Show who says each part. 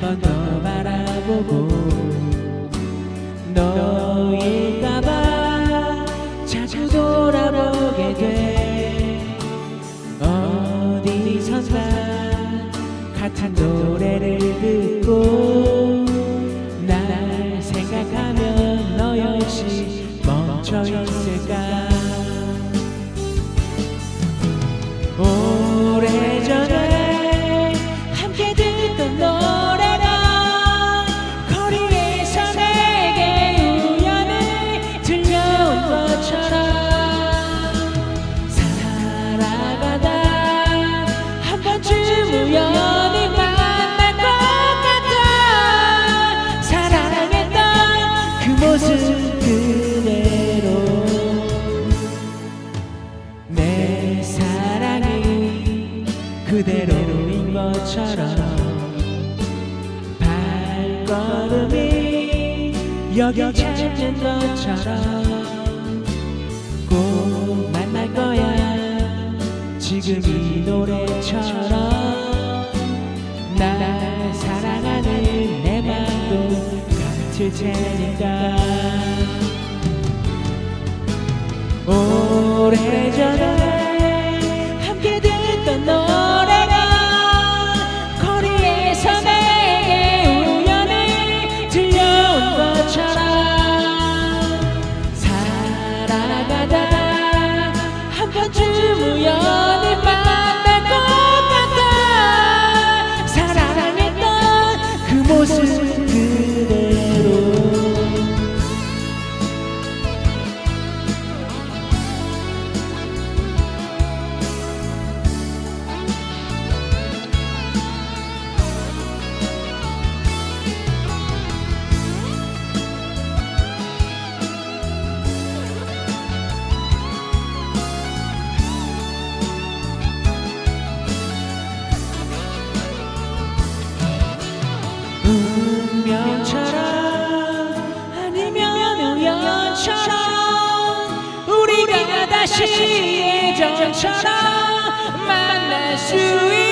Speaker 1: 한 번 더 바라보고 너일까봐 자주 돌아보게 돼. 어디선가 같은 노래를 듣고 날 생각하면 너 역시 멈춰 있을까? 오래전에 함께 듣던 노 걸음이 여기 찾는 것처럼 꼭 만날 거야. 지금 이 노래처럼 날 사랑하는 내 맘도 같을 테니까. 오래전에 살아가다 다시 예전처럼 만날 수 있다